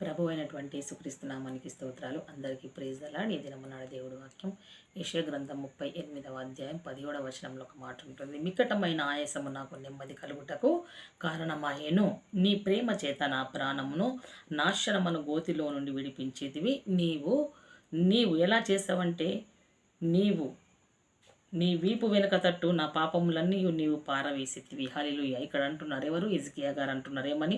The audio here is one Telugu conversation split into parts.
ప్రభు అయినటువంటి సుక్రీస్తునామానికి స్తోత్రాలు. అందరికీ ప్రేజ్ అలాడ్ ఈ దినమునాడు దేవుడు వాక్యం. యశయ గ్రంథం ముప్పై ఎనిమిదవ అధ్యాయం పదిహేడవ వచనంలో ఒక మాట ఉంటుంది. మికటమైన ఆయాసము నాకు నెమ్మది కలుగుటకు కారణమాయేను. నీ ప్రేమ చేత నా ప్రాణమును నాశనమును గోతిలో నుండి విడిపించేదివి. నీవు నీవు ఎలా చేసావంటే నీవు నీ వీపు వెనుక తట్టు నా పాపములన్నీ నీవు పారవేసితివి. హలిలుయ ఇక్కడ అంటున్నారు ఎవరు? ఇజ్కియా గారు అంటున్నారు ఏమని?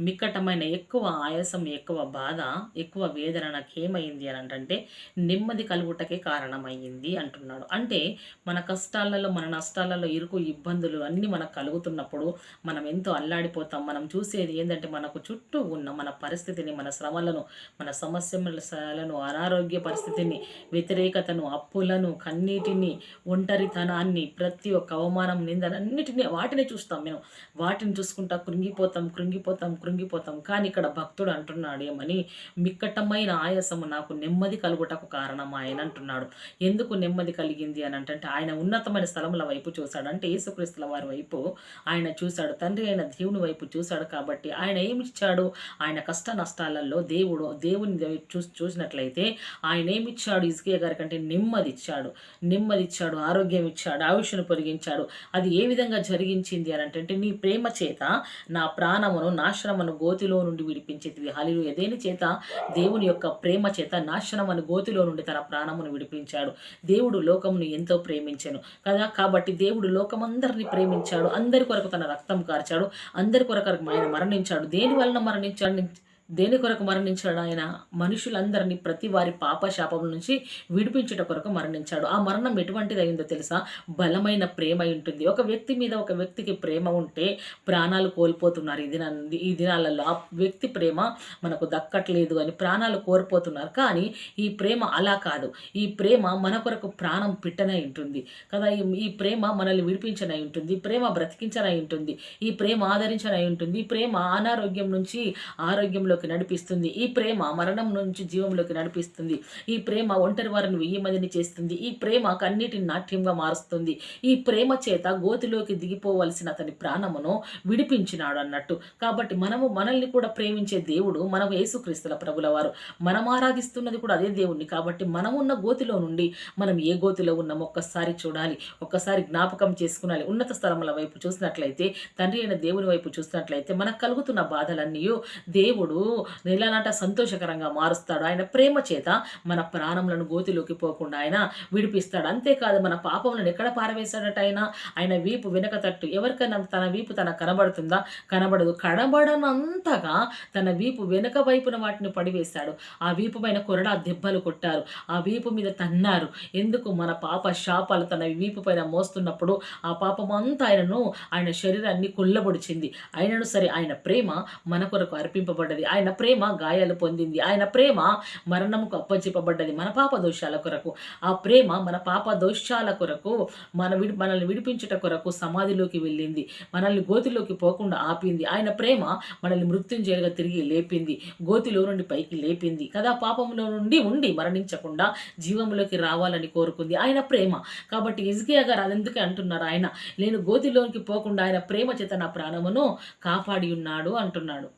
మిక్కటమైన ఎక్కువ ఆయాసం ఎక్కువ బాధ ఎక్కువ వేదన నాకు ఏమైంది అని అంటే నెమ్మది కలుగుటకే కారణమైంది అంటున్నాడు. అంటే మన కష్టాలలో మన నష్టాలలో ఇరుకు ఇబ్బందులు అన్నీ మనకు కలుగుతున్నప్పుడు మనం ఎంతో అల్లాడిపోతాం. మనం చూసేది ఏంటంటే మనకు చుట్టూ ఉన్న మన పరిస్థితిని మన శ్రమలను మన సమస్యలను అనారోగ్య పరిస్థితిని వ్యతిరేకతను అప్పులను కన్నీటిని ఒంటరితనాన్ని ప్రతి ఒక్క అవమానం నిందనన్నిటిని వాటిని చూస్తాం మేము. వాటిని చూసుకుంటా కృంగిపోతాం కృంగిపోతాం కృంగిపోతాం. కానీ ఇక్కడ భక్తుడు అంటున్నాడు ఏమని? మిక్కటమైన ఆయాసము నాకు నెమ్మది కలుగుటకు కారణం ఆయన అంటున్నాడు. ఎందుకు నెమ్మది కలిగింది? అని అంటే ఆయన ఉన్నతమైన స్థలముల వైపు చూశాడు. అంటే యేసుక్రీస్తుల వారి వైపు ఆయన చూశాడు. తండ్రి అయిన దేవుని వైపు చూశాడు కాబట్టి ఆయన ఏమిచ్చాడు ఆయన కష్ట నష్టాలలో దేవుడు దేవుని చూ చూసినట్లయితే ఆయన ఏమిచ్చాడు ఇసుకే గారి కంటే నెమ్మది ఇచ్చాడు. నెమ్మది ఇచ్చాడు. ఆరోగ్యం ఇచ్చాడు ఆయుష్ను పొరిగించాడు అది ఏ విధంగా జరిగించింది అని అంటే నీ ప్రేమ చేత నా ప్రాణమును నాశనమును గోతిలో నుండి విడిపించేది. హలిలు ఎదేని చేత? దేవుని యొక్క ప్రేమ చేత నాశనమును గోతిలో నుండి తన ప్రాణమును విడిపించాడు. దేవుడు లోకమును ఎంతో ప్రేమించాను కదా? కాబట్టి దేవుడు లోకమందరిని ప్రేమించాడు. అందరి కొరకు తన రక్తం కార్చాడు. అందరి కొరకు ఆయన మరణించాడు. దేని వలన మరణించాడు? దేని కొరకు మరణించాడు ఆయన? మనుషులందరినీ ప్రతి వారి పాప శాపం నుంచి విడిపించుట కొరకు మరణించాడు. ఆ మరణం ఎటువంటిది అయిందో తెలుసా? బలమైన ప్రేమ ఉంటుంది. ఒక వ్యక్తి మీద ఒక వ్యక్తికి ప్రేమ ఉంటే ప్రాణాలు కోల్పోతున్నారు. ఈ దిన ఈ దినాలలో ఆ వ్యక్తి ప్రేమ మనకు దక్కట్లేదు అని ప్రాణాలు కోల్పోతున్నారు. కానీ ఈ ప్రేమ అలా కాదు. ఈ ప్రేమ మన కొరకు ప్రాణం పిట్టనై ఉంటుంది. కదా? ఈ- ఈ ప్రేమ మనల్ని విడిపించనై ఉంటుంది. ప్రేమ బ్రతికించనై ఉంటుంది. ఈ ప్రేమ ఆదరించనై ఉంటుంది. ఈ ప్రేమ అనారోగ్యం నుంచి ఆరోగ్యంలో జీవంలోకి నడిపిస్తుంది. ఈ ప్రేమ మరణం నుంచి జీవంలోకి నడిపిస్తుంది. ఈ ప్రేమ ఒంటరి వారిని వెయ్యి చేస్తుంది. ఈ ప్రేమ కన్నీటిని నాట్యంగా మారుస్తుంది. ఈ ప్రేమ చేత గోతిలోకి దిగిపోవలసిన అతని ప్రాణమును విడిపించినాడు అన్నట్టు. కాబట్టి మనము మనల్ని కూడా ప్రేమించే దేవుడు మనం యేసుక్రీస్తుల ప్రభుల వారు మనం ఆరాధిస్తున్నది కూడా అదే దేవుణ్ణి. కాబట్టి మనం ఉన్న గోతిలో నుండి మనం ఏ గోతిలో ఉన్నాము ఒక్కసారి చూడాలి. ఒక్కసారి జ్ఞాపకం చేసుకునాలి. ఉన్నత స్థలముల వైపు చూసినట్లయితే తండ్రి అయిన దేవుని వైపు చూసినట్లయితే మనకు కలుగుతున్న బాధలన్నీ దేవుడు నెలనాట సంతోషకరంగా మారుస్తాడు. ఆయన ప్రేమ చేత మన ప్రాణములను గోతిలోకి పోకుండా ఆయన విడిపిస్తాడు. అంతేకాదు మన పాపములను ఎక్కడ పారవేశాడట ఆయన? ఆయన వీపు వెనక తట్టు. ఎవరికైనా తన వీపు తన కనబడుతుందా? కనబడదు. కనబడనంతగా తన వీపు వెనక వైపున వాటిని పడివేశాడు. ఆ వీపు పైన కొరడా దెబ్బలు కొట్టారు. ఆ వీపు మీద తన్నారు. ఎందుకు? మన పాప శాపాలు తన వీపు పైన మోస్తున్నప్పుడు ఆ పాపం అంతా ఆయనను ఆయన శరీరాన్ని కుళ్ళబొడిచింది అయినను సరే ఆయన ప్రేమ మన కొరకు అర్పింపబడ్డది. ఆయన ప్రేమ గాయాలు పొందింది. ఆయన ప్రేమ మరణముకు అప్పచెప్పబడ్డది మన పాప దోషాల కొరకు ఆ ప్రేమ మన పాప దోషాల కొరకు మన విడి మనల్ని విడిపించుట కొరకు సమాధిలోకి వెళ్ళింది. మనల్ని గోతిలోకి పోకుండా ఆపింది. ఆయన ప్రేమ మనల్ని మృత్యుంజయులుగా తిరిగి లేపింది. గోతిలో నుండి పైకి లేపింది. కదా పాపంలో నుండి ఉండి మరణించకుండా జీవంలోకి రావాలని కోరుకుంది. ఆయన ప్రేమ. కాబట్టి ఇజ్గియా గారు అదెందుకే అంటున్నారు ఆయన? నేను గోతిలోనికి పోకుండా ఆయన ప్రేమ చేత నా ప్రాణమును కాపాడి ఉన్నాడు అంటున్నాడు.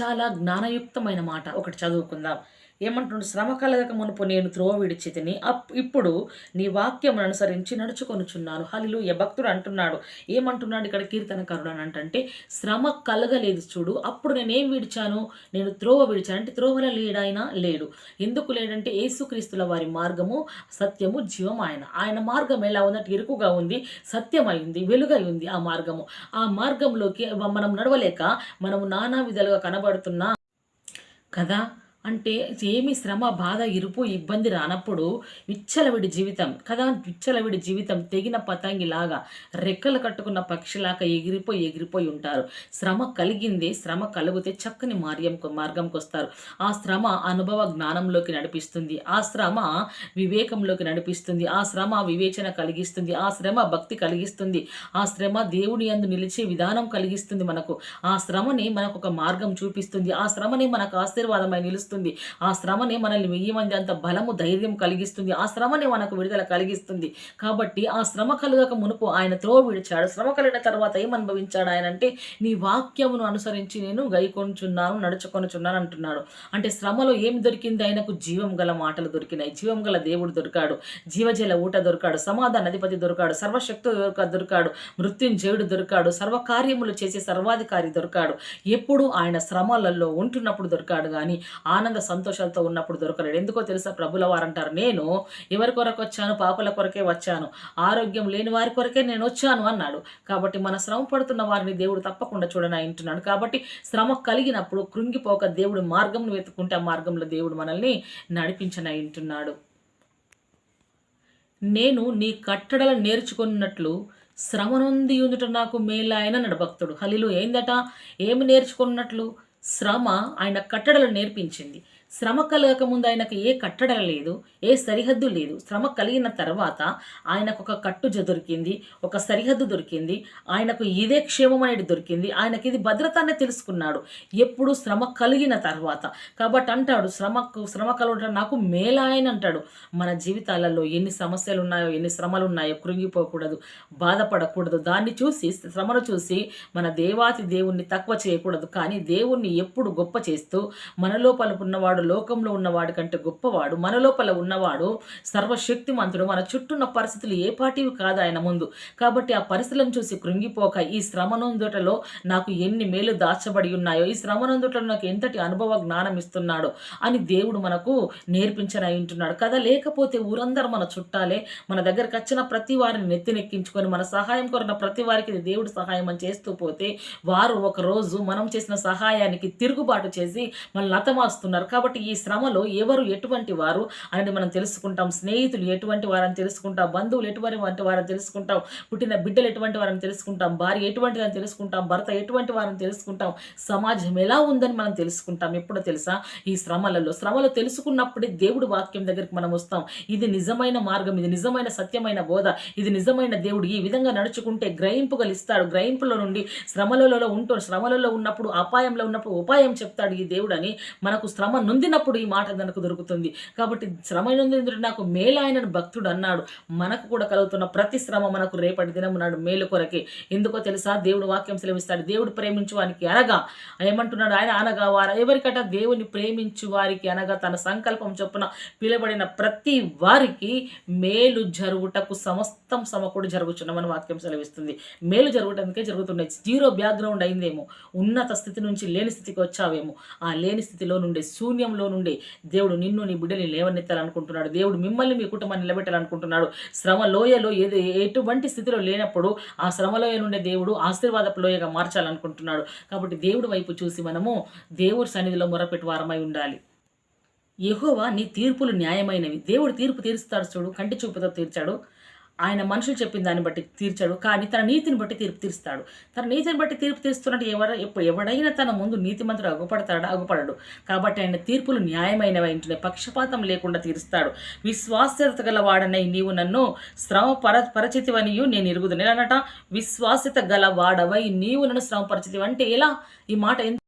చాలా జ్ఞానయుక్తమైన మాట ఒకటి చదువుకుందాం. ఏమంటుండు శ్రమ కలగక మునుపు నేను త్రోవ విడిచితిని అప్ ఇప్పుడు నీ వాక్యం అనుసరించి నడుచుకొనుచున్నాను. హలిలు ఏ భక్తుడు అంటున్నాడు ఏమంటున్నాడు ఇక్కడ కీర్తనకారుడు అని అంటే శ్రమ కలగలేదు చూడు అప్పుడు నేనేం విడిచాను? నేను త్రోవ విడిచాను. అంటే త్రోవల లేడాయినా లేడు. ఎందుకు లేడంటే యేసుక్రీస్తుల వారి మార్గము సత్యము జీవం ఆయన. ఆయన మార్గం ఎలా ఉందంటే ఇరుకుగా ఉంది సత్యమైంది వెలుగై ఉంది ఆ మార్గము. ఆ మార్గంలోకి మనం నడవలేక మనము నానా విధాలుగా కనబడుతున్నా కదా అంటే ఏమి శ్రమ బాధ ఇరుపు ఇబ్బంది రానప్పుడు విచ్చలవిడి జీవితం కదా? విచ్చలవిడి జీవితం తెగిన పతంగిలాగా రెక్కలు కట్టుకున్న పక్షిలాగా ఎగిరిపోయి ఎగిరిపోయి ఉంటారు. శ్రమ కలిగింది శ్రమ కలిగితే చక్కని మార్గం మార్గంకి వస్తారు ఆ శ్రమ అనుభవ జ్ఞానంలోకి నడిపిస్తుంది. ఆ శ్రమ వివేకంలోకి నడిపిస్తుంది. ఆ శ్రమ వివేచన కలిగిస్తుంది. ఆ శ్రమ భక్తి కలిగిస్తుంది. ఆ శ్రమ దేవుని యందు నిలిచే విధానం కలిగిస్తుంది మనకు. ఆ శ్రమని మనకు ఒక మార్గం చూపిస్తుంది. ఆ శ్రమని మనకు ఆశీర్వాదమై నిలుస్తుంది. కలిగిస్తుంది. ఆ శ్రమనే మనల్ని వెయ్యి మంది అంత బలము ధైర్యం కలిగిస్తుంది. ఆ శ్రమనే మనకు విడుదల కలిగిస్తుంది. కాబట్టి ఆ శ్రమ కలుగక మునుపు ఆయన త్రో విడిచాడు. శ్రమ కలిగిన తర్వాత ఏం అనుభవించాడు ఆయన అంటే నీ వాక్యమును అనుసరించి నేను గైకొనుచున్నాను నడుచుకొనుచున్నాను అంటున్నాడు. అంటే శ్రమలో ఏమి దొరికింది? ఆయనకు జీవం గల మాటలు దొరికినాయి. జీవం గల దేవుడు దొరికాడు. జీవజల ఊట దొరికాడు. సమాధాన అధిపతి దొరికాడు. సర్వశక్తి దొరక దొరికాడు. మృత్యుంజయుడు దొరికాడు. సర్వకార్యములు చేసే సర్వాధికారి దొరికాడు. ఎప్పుడు ఆయన శ్రమలలో ఉంటున్నప్పుడు దొరికాడు కానీ ఆ ఆనంద సంతోషాలతో ఉన్నప్పుడు దొరకలేడు. ఎందుకో తెలుసా? ప్రభుల వారంటారు నేను ఎవరి కొరకు వచ్చాను? పాపల కొరకే వచ్చాను. ఆరోగ్యం లేని వారి కొరకే నేను వచ్చాను అన్నాడు. కాబట్టి మన శ్రమ పడుతున్న వారిని దేవుడు తప్పకుండా చూడని అంటున్నాడు కాబట్టి శ్రమ కలిగినప్పుడు కృంగిపోక దేవుడు మార్గంను వెతుక్కుంటే ఆ మార్గంలో దేవుడు మనల్ని నడిపించని అంటున్నాడు నేను నీ కట్టడలు నేర్చుకున్నట్లు శ్రమ నొంది ఉందుట నాకు మేలాయన నడభక్తుడు హలిలు ఏందట? ఏమి నేర్చుకున్నట్లు? శ్రమ ఆయన కట్టడలు నేర్పించింది. శ్రమ కలగక ముందు ఆయనకు ఏ కట్టడ లేదు ఏ సరిహద్దు లేదు. శ్రమ కలిగిన తర్వాత ఆయనకు ఒక కట్టు దొరికింది ఒక సరిహద్దు దొరికింది ఆయనకు ఇదే క్షేమం అనేది దొరికింది. ఆయనకి ఇది భద్రత అనే తెలుసుకున్నాడు. ఎప్పుడు శ్రమ కలిగిన తర్వాత. కాబట్టి అంటాడు శ్రమకు శ్రమ కలగడం నాకు మేలాయని అంటాడు. మన జీవితాలలో ఎన్ని సమస్యలు ఉన్నాయో ఎన్ని శ్రమలు ఉన్నాయో కృంగిపోకూడదు బాధపడకూడదు. దాన్ని చూసి శ్రమను చూసి మన దేవాతి దేవుణ్ణి తక్కువ చేయకూడదు. కానీ దేవుణ్ణి ఎప్పుడు గొప్ప చేస్తూ మన లోపల ఉన్నవాడు లోకంలో ఉన్నవాడు కంటే గొప్పవాడు మన లోపల ఉన్నవాడు సర్వశక్తిమంతుడు మన చుట్టూన్న పరిస్థితులు ఏ పాటివి కాదు ఆయన ముందు. కాబట్టి ఆ పరిస్థితులను చూసి కృంగిపోక ఈ శ్రమనందుటలో నాకు ఎన్ని మేలు దాచబడి ఉన్నాయో ఈ శ్రమనందుటలో నాకు ఎంతటి అనుభవ జ్ఞానం ఇస్తున్నాడో అని దేవుడు మనకు నేర్పించనై ఉంటున్నాడు. కదా లేకపోతే ఊరందరూ మన చుట్టాలే మన దగ్గరకు వచ్చిన ప్రతి వారిని నెత్తినెక్కించుకొని మన సహాయం కొరన ప్రతి వారికి దేవుడు సహాయం అని చేస్తూ పోతే వారు ఒక రోజు మనం చేసిన సహాయానికి తిరుగుబాటు చేసి మనల్ని నతమారుస్తున్నారు కాబట్టి ఈ శ్రమలో ఎవరు ఎటువంటి వారు అనేది మనం తెలుసుకుంటాం. స్నేహితులు ఎటువంటి వారని తెలుసుకుంటాం. బంధువులు ఎటువంటి వారని తెలుసుకుంటాం. పుట్టిన బిడ్డలు ఎటువంటి వారని తెలుసుకుంటాం. భార్య ఎటువంటి అని తెలుసుకుంటాం. భర్త ఎటువంటి వారని తెలుసుకుంటాం. సమాజం ఎలా ఉందని మనం తెలుసుకుంటాం. ఎప్పుడో తెలుసా? ఈ శ్రమలలో. శ్రమలు తెలుసుకున్నప్పుడే దేవుడు వాక్యం దగ్గరికి మనం వస్తాం. ఇది నిజమైన మార్గం. ఇది నిజమైన సత్యమైన బోధ. ఇది నిజమైన దేవుడు ఈ విధంగా నడుచుకుంటే గ్రహింపుగలు ఇస్తాడు. గ్రహింపులో నుండి శ్రమలలో ఉంటూ శ్రమలలో ఉన్నప్పుడు అపాయంలో ఉన్నప్పుడు ఉపాయం చెప్తాడు ఈ దేవుడు అని మనకు శ్రమ నొందినప్పుడు ఈ మాట మనకు దొరుకుతుంది. కాబట్టి శ్రమ నొందిన నాకు మేలు భక్తుడు అన్నాడు. మనకు కూడా కలుగుతున్న ప్రతి శ్రమ మనకు రేపటి దినం నాడు మేలు కొరకే. ఎందుకో తెలుసా? దేవుడు వాక్యం సెలవిస్తాడు. దేవుడు ప్రేమించు వానికి అనగా ఏమంటున్నాడు ఆయన? అనగా వారు ఎవరికట దేవుని ప్రేమించు వారికి అనగా తన సంకల్పం చొప్పున పిలబడిన ప్రతి వారికి మేలు జరుగుటకు సమస్తం సమకూడి జరుగుచున్నామని వాక్యం సెలవిస్తుంది. మేలు జరుగుటందుకే జరుగుతున్నాయి జీరో బ్యాక్గ్రౌండ్ అయిందేమో. ఉన్నత స్థితి నుంచి లేని స్థితికి వచ్చావేమో. ఆ లేని స్థితిలో నుండి శూన్యంలో నుండి దేవుడు నిన్ను నీ బిడ్డని లేవనెత్తాలనుకుంటున్నాడు. దేవుడు మిమ్మల్ని మీ కుటుంబాన్ని నిలబెట్టాలనుకుంటున్నాడు. శ్రమ లోయలో ఏది ఎటువంటి స్థితిలో లేనప్పుడు ఆ శ్రమలోయ నుండే దేవుడు ఆశీర్వాదపు లోయగా మార్చాలనుకుంటున్నాడు. కాబట్టి దేవుడి వైపు చూసి మనము దేవుడి సన్నిధిలో మొరపెట్టు వారమై ఉండాలి. యెహోవా నీ తీర్పులు న్యాయమైనవి. దేవుడు తీర్పు తీరుస్తాడు చూడు కంటి చూపుతో తీర్చాడు. ఆయన మనుషులు చెప్పిన దాన్ని బట్టి తీర్చాడు. కానీ తన నీతిని బట్టి తీర్పు తీరుస్తాడు. తన నీతిని బట్టి తీర్పు తీరుస్తున్నట్టు ఎవరు ఎప్పుడు ఎవడైనా తన ముందు నీతిమంతుడు అగుపడతాడు అగుపడడు. కాబట్టి ఆయన తీర్పులు న్యాయమైనవి ఇంట్లో పక్షపాతం లేకుండా తీరుస్తాడు. విశ్వాస్యత గల వాడనై నీవు నన్ను శ్రమ పర పరిచితివనియు నేను ఎరుగుదు నేనట విశ్వాస్యత గల వాడవై నీవు నన్ను శ్రమ పరిచితివి అంటే ఎలా? ఈ మాట ఎంత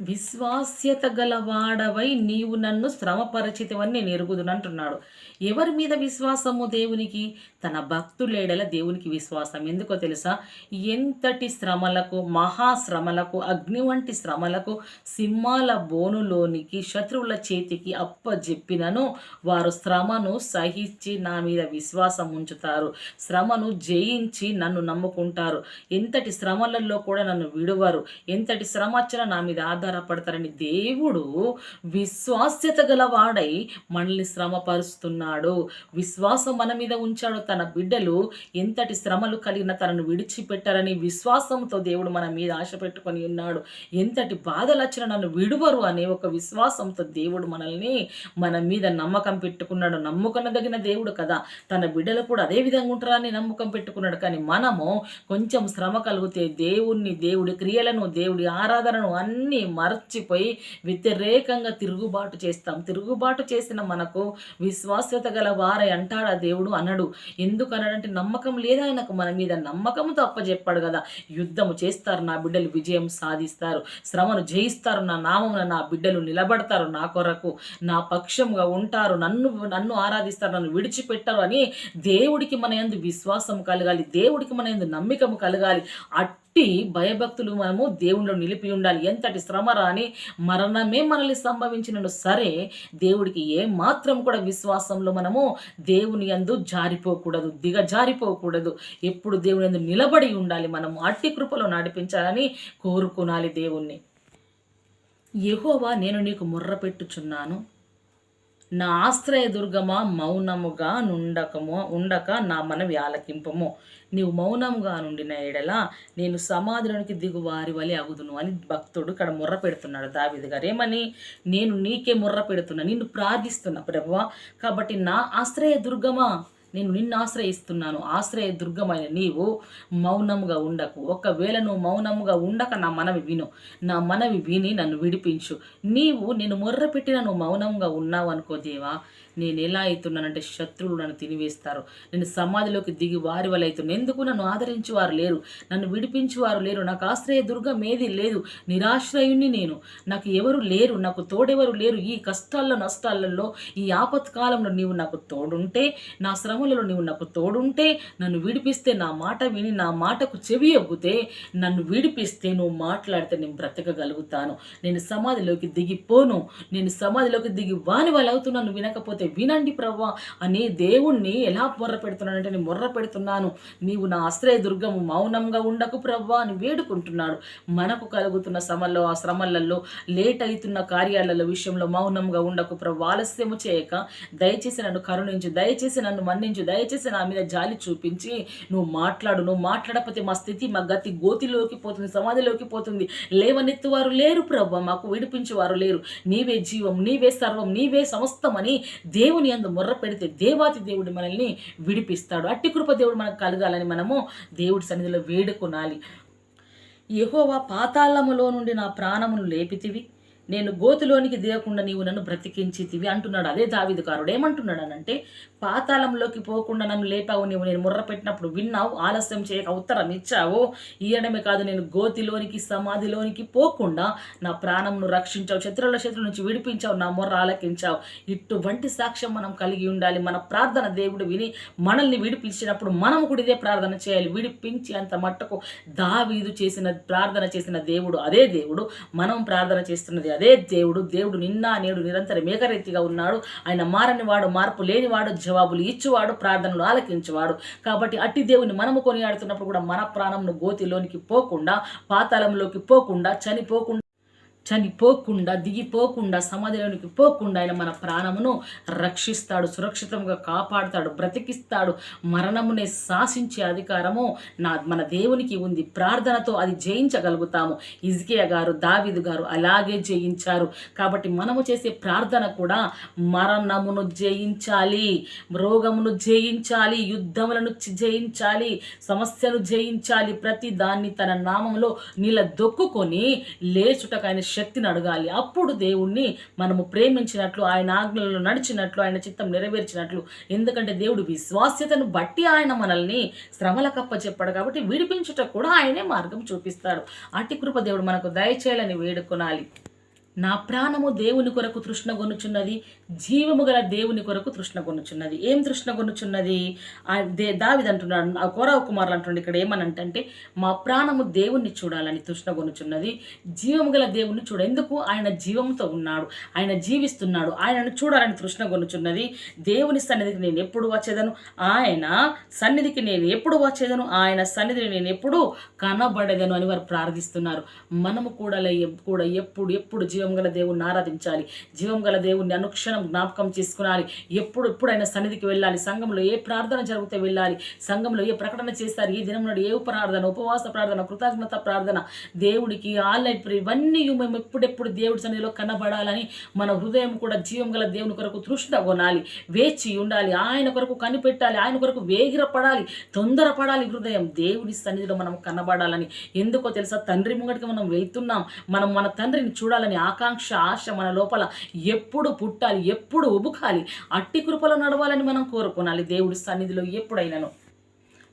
విశ్వాస్యత గలవాడవై నీవు నన్ను శ్రమపరచితివని నేను ఎరుగుదును అంటున్నాడు. ఎవరి మీద విశ్వాసము దేవునికి? తన భక్తులేడల దేవునికి విశ్వాసం. ఎందుకో తెలుసా? ఎంతటి శ్రమలకు మహాశ్రమలకు అగ్ని వంటి శ్రమలకు సింహాల బోనులోనికి శత్రువుల చేతికి అప్పజెప్పినను వారు శ్రమను సహించి నా మీద విశ్వాసం ఉంచుతారు. శ్రమను జయించి నన్ను నమ్ముకుంటారు. ఎంతటి శ్రమలలో కూడా నన్ను విడువరు. ఎంతటి శ్రమ వచ్చినా నా మీద ఆధారపడతారని దేవుడు విశ్వాస్యత గలవాడై మనల్ని శ్రమపరుస్తున్నాడు. విశ్వాసం మన మీద ఉంచాడు తన బిడ్డలు ఎంతటి శ్రమలు కలిగిన తనను విడిచిపెట్టారని విశ్వాసంతో దేవుడు మన మీద ఆశ పెట్టుకొని ఉన్నాడు. ఎంతటి బాధలు వచ్చిన నన్ను విడువరు అనే ఒక విశ్వాసంతో దేవుడు మనల్ని మన మీద నమ్మకం పెట్టుకున్నాడు. నమ్ముకొనదగిన దేవుడు కదా. తన బిడ్డలు కూడా అదే విధంగా ఉంటారని నమ్మకం పెట్టుకున్నాడు. కానీ మనము కొంచెం శ్రమ కలిగితే దేవుణ్ణి దేవుడి క్రియలను దేవుడి ఆరాధనను అన్నీ మర్చిపోయి వ్యతిరేకంగా తిరుగుబాటు చేస్తాం. తిరుగుబాటు చేసిన మనకు విశ్వాస్యత గల వారై అంటాడా దేవుడు? అనడు. ఎందుకు నమ్మకం లేదా ఆయనకు. మన మీద నమ్మకంతో అప్పచెప్పాడు కదా. యుద్ధము చేస్తారు నా బిడ్డలు విజయం సాధిస్తారు. శ్రమను జయిస్తారు నా నామమున నా బిడ్డలు నిలబడతారు నా కొరకు. నా పక్షంగా ఉంటారు నన్ను నన్ను ఆరాధిస్తారు నన్ను విడిచిపెట్టారు అని దేవుడికి మన యందు విశ్వాసం కలగాలి దేవుడికి మన యందు నమ్మికము కలగాలి. అట్ అట్టి భయభక్తులు మనము దేవుడిలో నిలిపి ఉండాలి. ఎంతటి శ్రమ రాని మరణమే మనల్ని సంభవించినను సరే దేవుడికి ఏ మాత్రం కూడా విశ్వాసంలో మనము దేవుని యందు జారిపోకూడదు దిగ జారిపోకూడదు ఎప్పుడు దేవుని యందు నిలబడి ఉండాలి మనం అట్టి కృపలో నడిపించాలని కోరుకునాలి దేవుణ్ణి. యహోవా నేను నీకు ముర్ర పెట్టుచున్నాను. నా ఆశ్రయదుర్గమా మౌనముగా నుండకము ఉండక నా మనవి ఆలకింపము. నీవు మౌనముగా నుండిన ఎడల నేను సమాధిలోనికి దిగు వారి వలె అగుదును అని భక్తుడు ఇక్కడ ముర్ర పెడుతున్నాడు. దావిది గారు ఏమని? నేను నీకే ముర్ర పెడుతున్నా నిన్ను ప్రార్థిస్తున్నా ప్రభువా. కాబట్టి నా ఆశ్రయ దుర్గమా నేను నిన్ను ఆశ్రయిస్తున్నాను. ఆశ్రయ దుర్గమైన నీవు మౌనముగా ఉండకు. ఒకవేళ నువ్వు మౌనముగా ఉండక నా మనవి విను. నా మనవి విని నన్ను విడిపించు. నీవు నేను మొర్ర పెట్టిన నువ్వు మౌనంగా ఉన్నావు అనుకో దేవా నేను ఎలా అవుతున్నానంటే శత్రువులు నన్ను తినివేస్తారు. నేను సమాధిలోకి దిగి వారి వల్ల అవుతున్నాను ఎందుకు నన్ను ఆదరించి వారు లేరు? నన్ను విడిపించేవారు లేరు. నాకు ఆశ్రయ దుర్గం ఏది లేదు. నిరాశ్రయుణ్ణి నేను. నాకు ఎవరు లేరు. నాకు తోడెవరు లేరు. ఈ కష్టాల్లో నష్టాలలో ఈ ఆపత్కాలంలో నీవు నాకు తోడుంటే నా శ్రమలలో నీవు నాకు తోడుంటే నన్ను విడిపిస్తే నా మాట విని నా మాటకు చెవి ఎగ్గితే నన్ను విడిపిస్తే నువ్వు మాట్లాడితే నేను బ్రతకగలుగుతాను. నేను సమాధిలోకి దిగిపోను. నేను సమాధిలోకి దిగి వాని వాళ్ళు అవుతున్నాను. వినకపోతే వినండి ప్రవ్వా అని దేవుణ్ణి ఎలా మొర్ర పెడుతున్నాడంటే నేను మొర్ర పెడుతున్నాను. నీవు నా ఆశ్రయదుర్గము మౌనంగా ఉండకు ప్రవ్వా అని వేడుకుంటున్నాడు. మనకు కలుగుతున్న శ్రమల్లో ఆ శ్రమలలో లేట్ అవుతున్న కార్యాలలో విషయంలో మౌనంగా ఉండకు ప్రభు ఆలస్యము చేయక దయచేసి నన్ను కరుణించు దయచేసి నన్ను మన్నించు దయచేసి నా మీద జాలి చూపించి నువ్వు మాట్లాడు నువ్వు మాట్లాడకపోతే మా స్థితి మా గతి గోతిలోకి పోతుంది సమాధిలోకి పోతుంది. లేవనెత్తువారు లేరు ప్రభు మాకు విడిపించేవారు లేరు. నీవే జీవం నీవే సర్వం నీవే సమస్తమని దేవుని అందు మొర్ర పెడితే దేవాతి దేవుడు మనల్ని విడిపిస్తాడు. అట్టి కృప దేవుడు మనకు కలగాలని మనము దేవుడి సన్నిధిలో వేడుకొనాలి. యహోవా పాతాళములో నుండి నా ప్రాణమును లేపితివి. నేను గోతులోనికి దిగకుండా నీవు నన్ను బ్రతికించితివి అంటున్నాడు. అదే దావిదుకారుడు ఏమంటున్నాడు అనంటే పాతాళంలోకి పోకుండా నన్ను లేపావు నీవు నేను ముర్ర పెట్టినప్పుడు విన్నావు ఆలస్యం చేయక ఉత్తరం ఇచ్చావు. ఇయ్యడమే కాదు నేను గోతిలోనికి సమాధిలోనికి పోకుండా నా ప్రాణంను రక్షించావు శత్రువుల శత్రుల నుంచి విడిపించావు నా మొర్ర ఆలకించావు. ఇటువంటి సాక్ష్యం మనం కలిగి ఉండాలి. మన ప్రార్థన దేవుడు విని మనల్ని విడిపించినప్పుడు మనం కూడా ఇదే ప్రార్థన చేయాలి. విడిపించి అంత మట్టుకు దావీదు చేసిన ప్రార్థన చేసిన దేవుడు అదే దేవుడు. మనం ప్రార్థన చేస్తున్నది అదే దేవుడు దేవుడు నిన్న నేడు నిరంతరం ఏకరీతిగా ఉన్నాడు. ఆయన మారని వాడు మార్పు లేనివాడు జవాబులు ఇచ్చేవాడు ప్రార్థనలు ఆలకించేవాడు. కాబట్టి అట్టి దేవుని మనము కొనియాడుతున్నప్పుడు కూడా మన ప్రాణంను గోతిలోనికి పోకుండా పాతాళంలోకి పోకుండా చనిపోకుండా చనిపోకుండా దిగిపోకుండా సమాధిలోనికి పోకుండా ఆయన మన ప్రాణమును రక్షిస్తాడు సురక్షితంగా కాపాడుతాడు బ్రతికిస్తాడు మరణమునే శాసించే అధికారము నా మన దేవునికి ఉంది. ప్రార్థనతో అది జయించగలుగుతాము. ఇజ్కియా గారు దావిదు గారు అలాగే జయించారు. కాబట్టి మనము చేసే ప్రార్థన కూడా మరణమును జయించాలి రోగమును జయించాలి యుద్ధములను జయించాలి సమస్యను జయించాలి ప్రతి దాన్ని తన నామంలో నిలదొక్కుకొని లేచుటకు ఆయన శక్తిని అడగాలి. అప్పుడు దేవుణ్ణి మనము ప్రేమించినట్లు ఆయన ఆజ్ఞలను నడిచినట్లు ఆయన చిత్తం నెరవేర్చినట్లు. ఎందుకంటే దేవుడు విశ్వాస్యతను బట్టి ఆయన మనల్ని శ్రమల కప్ప చెప్పాడు కాబట్టి విడిపించుట కూడా ఆయనే మార్గం చూపిస్తాడు. అట్టి కృప దేవుడు మనకు దయచేయాలని వేడుకొనాలి. నా ప్రాణము దేవుని కొరకు తృష్ణ గొనుచున్నది జీవము గల దేవుని కొరకు తృష్ణ కొనుచున్నది ఏం తృష్ణ కొనుచున్నది దే దావిది అంటున్నాడు ఆ కోరవ కుమారులు అంటుండే ఇక్కడ ఏమనంటే మా ప్రాణము దేవుణ్ణి చూడాలని తృష్ణ గొనుచున్నది జీవము గల దేవుణ్ణి చూడ ఎందుకు? ఆయన జీవంతో ఉన్నాడు ఆయన జీవిస్తున్నాడు ఆయనను చూడాలని తృష్ణ గొనుచున్నది. దేవుని సన్నిధికి నేను ఎప్పుడు వచ్చేదను? ఆయన సన్నిధికి నేను ఎప్పుడు వచ్చేదను? ఆయన సన్నిధిని నేను ఎప్పుడు కనబడేదను అని వారు ప్రార్థిస్తున్నారు. మనము కూడా కూడా ఎప్పుడు ఎప్పుడు జీవం జీవం గల దేవుణ్ణి ఆరాధించాలి. జీవం గల దేవుణ్ణి అనుక్షణం జ్ఞాపకం చేసుకునాలి. ఎప్పుడు ఎప్పుడైనా సన్నిధికి వెళ్ళాలి. సంఘంలో ఏ ప్రార్థన జరిగితే వెళ్ళాలి. సంఘంలో ఏ ప్రకటన చేస్తారు? ఈ దినం నాడు ఏ ప్రార్థన? ఉపవాస ప్రార్థన కృతజ్ఞత ప్రార్థన? దేవుడికి ఆన్లైన్ ప్రే ఇవన్నీ మేము ఎప్పుడెప్పుడు దేవుడి సన్నిధిలో కనబడాలని మన హృదయం కూడా జీవం గల దేవుని కొరకు తృష్ణ కొనాలి. వేచి ఉండాలి. ఆయన కొరకు కనిపెట్టాలి. ఆయన కొరకు వేగిరపడాలి. తొందరపడాలి హృదయం. దేవుడి సన్నిధిలో మనం కనబడాలని. ఎందుకో తెలుసా? తండ్రి ముంగటికి మనం వెళ్తున్నాం. మనం మన తండ్రిని చూడాలని ఆకాంక్ష ఆశ మన లోపల ఎప్పుడు పుట్టాలి ఎప్పుడు ఉబుకాలి. అట్టి కృపలో నడవాలని మనం కోరుకోనాలి. దేవుడి సన్నిధిలో ఎప్పుడైనాను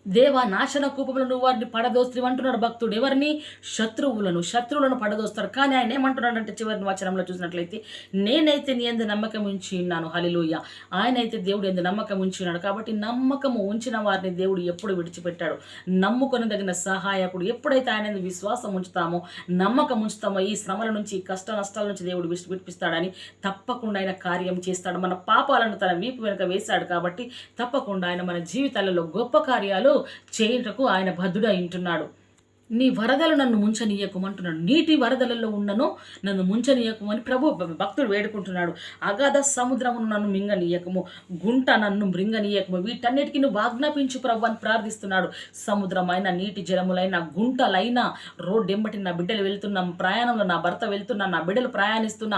దేవా నాశన కూపములు నువ్వు వారిని పడదోస్త్రి అంటున్నాడు భక్తుడు. ఎవరిని? శత్రువులను. శత్రువులను పడదోస్తాడు కానీ ఆయన ఏమంటున్నాడంటే చివరి వచనంలో చూసినట్లయితే నేనైతే నీ ఎందు నమ్మకం ఉంచి ఉన్నాను. హలిలోయ ఆయన అయితే దేవుడు ఎందు నమ్మకం ఉంచి ఉన్నాడు. కాబట్టి నమ్మకము ఉంచిన వారిని దేవుడు ఎప్పుడు విడిచిపెట్టాడు? నమ్ముకొనదగిన సహాయకుడు. ఎప్పుడైతే ఆయన విశ్వాసం ఉంచుతామో నమ్మకం ఉంచుతామో ఈ శ్రమల నుంచి ఈ కష్ట నష్టాల నుంచి దేవుడు విడిచి విడిపిస్తాడని తప్పకుండా ఆయన కార్యం చేస్తాడు. మన పాపాలను తన వీపు వెనుక వేశాడు కాబట్టి తప్పకుండా ఆయన మన జీవితాలలో గొప్ప కార్యాలు చేయుటకు ఆయన భద్రుడు ఉంటున్నాడు. నీ వరదలు నన్ను ముంచనీయకమంటున్నాడు నీటి వరదలలో ఉన్నను నన్ను ముంచనీయకమని ప్రభు భక్తుడు వేడుకుంటున్నాడు. అగాధ సముద్రమును నన్ను మింగనీయకము గుంట నన్ను మృంగనీయకము వీటన్నిటికీ నువ్వు ఆజ్ఞాపించు ప్రభు అని ప్రార్థిస్తున్నాడు. సముద్రమైన నీటి జలములైన గుంటలైన రోడ్డెంబటి నా బిడ్డలు వెళ్తున్న ప్రయాణంలో నా భర్త వెళ్తున్నా నా బిడ్డలు ప్రయాణిస్తున్న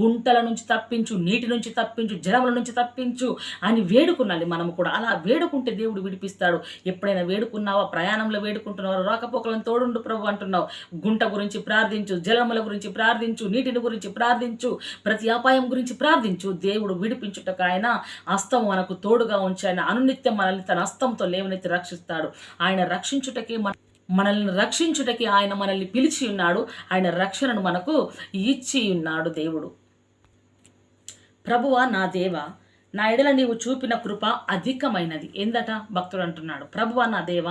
గుంటల నుంచి తప్పించు నీటి నుంచి తప్పించు జలముల నుంచి తప్పించు అని వేడుకున్నాలి మనము కూడా. అలా వేడుకుంటే దేవుడు విడిపిస్తాడు. ఎప్పుడైనా వేడుకున్నావా? ప్రయాణంలో వేడుకుంటున్నావా? రాకపోకలంతో తోడుండు ప్రభు అంటున్నావు. గుంట గురించి ప్రార్థించు జలముల గురించి ప్రార్థించు నీటిని గురించి ప్రార్థించు ప్రతి అపాయం గురించి ప్రార్థించు. దేవుడు విడిపించుటకు ఆయన అస్తం మనకు తోడుగా ఉంచి ఆయన అనునిత్యం మనల్ని తన అస్తంతో లేవనెత్తి రక్షిస్తాడు. ఆయన రక్షించుటకి మన మనల్ని రక్షించుటకి ఆయన మనల్ని పిలిచి ఉన్నాడు. ఆయన రక్షణను మనకు ఇచ్చి ఉన్నాడు దేవుడు. ప్రభువ నా దేవ నా ఎడల నీవు చూపిన కృప అధికమైనది. ఏందట? భక్తుడు అంటున్నాడు. ప్రభువ నా దేవ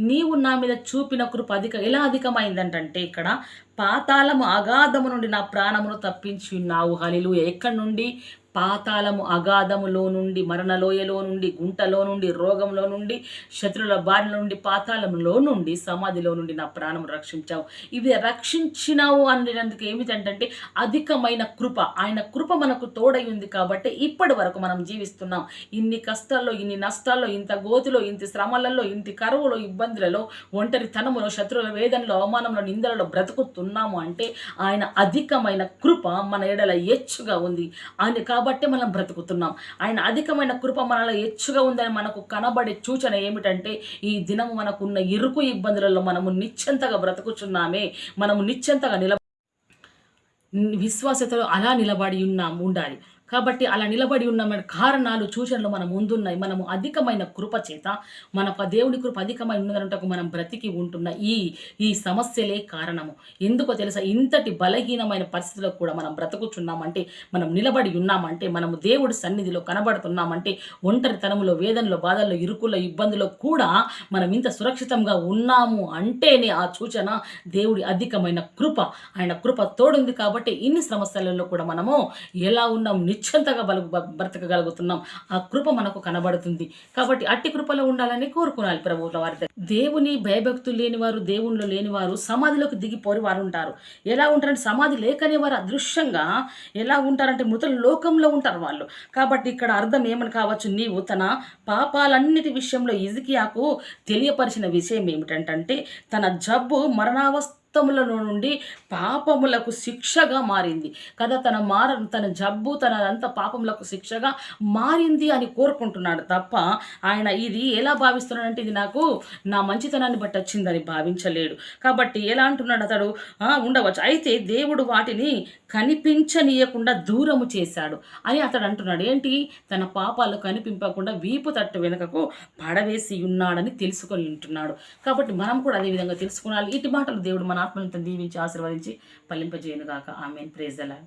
నీవు నా మీద చూపిన కృప అధిక ఎలా అధికమైందంటే ఇక్కడ పాతాళము అగాధము నుండి నా ప్రాణమును తప్పించి ఉన్నావు. హలిలు ఎక్కడి నుండి? పాతాళము అగాధములో నుండి మరణలోయలో నుండి గుంటలో నుండి రోగంలో నుండి శత్రుల బారిన నుండి పాతాళంలో నుండి సమాధిలో నుండి నా ప్రాణం రక్షించావు. ఇవి రక్షించినావు అనేందుకు ఏమిటంటే అధికమైన కృప. ఆయన కృప మనకు తోడై ఉంది కాబట్టి ఇప్పటి వరకు మనం జీవిస్తున్నాం. ఇన్ని కష్టాల్లో ఇన్ని నష్టాల్లో ఇంత గోతులో ఇంత శ్రమలలో ఇంటి కరువులో ఇబ్బందులలో ఒంటరితనములో శత్రువుల వేదనలో అవమానంలో నిందలలో బ్రతుకుతున్నాము అంటే ఆయన అధికమైన కృప మన ఎడల ఎచ్చుగా ఉంది. ఆయన కాబట్టి మనం బ్రతుకుతున్నాం. ఆయన అధికమైన కృప మనలో ఎచ్చుగా ఉందని మనకు కనబడే సూచన ఏమిటంటే ఈ దినము మనకున్న ఇరుకు ఇబ్బందులలో మనము నిశ్చంతగా బ్రతుకుచున్నామే. మనము నిశ్చంతగా నిలబ విశ్వాసతలో అలా నిలబడి ఉన్నాం ఉండాలి. కాబట్టి అలా నిలబడి ఉన్న కారణాలు సూచనలు మన ముందున్నాయి. మనము అధికమైన కృప చేత మన దేవుడి కృప అధికమై ఉన్నదంటకు మనం బ్రతికి ఉంటున్న ఈ ఈ సమస్యలే కారణము. ఎందుకో తెలుసా? ఇంతటి బలహీనమైన పరిస్థితుల్లో కూడా మనం బ్రతుకుచున్నామంటే మనం నిలబడి ఉన్నామంటే మనము దేవుడి సన్నిధిలో కనబడుతున్నామంటే ఒంటరితనములో వేదనలో బాధల్లో ఇరుకుల్లో ఇబ్బందుల్లో కూడా మనం ఇంత సురక్షితంగా ఉన్నాము అంటేనే ఆ సూచన దేవుడి అధికమైన కృప. ఆయన కృప తోడుంది కాబట్టి ఇన్ని సమస్యలలో కూడా మనము ఎలా ఉన్నాం? నిశ్చంతగా బలు బ్రతకగలుగుతున్నాం. ఆ కృప మనకు కనబడుతుంది. కాబట్టి అట్టి కృపలో ఉండాలని కోరుకునాలి ప్రభువుల వారి దేవుని భయభక్తులు లేనివారు దేవుళ్ళు లేనివారు సమాధిలోకి దిగిపోని వారు ఉంటారు ఎలా ఉంటారంటే సమాధి లేకనే వారు అదృశ్యంగా ఎలా ఉంటారంటే మృతుల లోకంలో ఉంటారు వాళ్ళు. కాబట్టి ఇక్కడ అర్థం ఏమని కావచ్చు నీవు తన పాపాలన్నిటి విషయంలో ఇజికియాకు తెలియపరిచిన విషయం ఏమిటంటే తన జబ్బు మరణావస్థ రక్తములలో నుండి పాపములకు శిక్షగా మారింది. కదా తన మార తన జబ్బు తన అంత పాపములకు శిక్షగా మారింది అని కోరుకుంటున్నాడు తప్ప ఆయన ఇది ఎలా భావిస్తున్నాడంటే ఇది నాకు నా మంచితనాన్ని బట్టి వచ్చిందని భావించలేడు. కాబట్టి ఎలా అంటున్నాడు అతడు? ఉండవచ్చు. అయితే దేవుడు వాటిని కనిపించనీయకుండా దూరము చేశాడు అని అతడు అంటున్నాడు. ఏంటి? తన పాపాలు కనిపింపకుండా వీపు తట్టు వెనుకకు పడవేసి ఉన్నాడని తెలుసుకొని ఉంటున్నాడు. కాబట్టి మనం కూడా అదే విధంగా తెలుసుకోవాలి ఇటు మాటలు దేవుడు మన ఆత్మలను దీవించి ఆశీర్వదించి ఫలింపజేయను గాక ఆమెన్ ప్రేజలా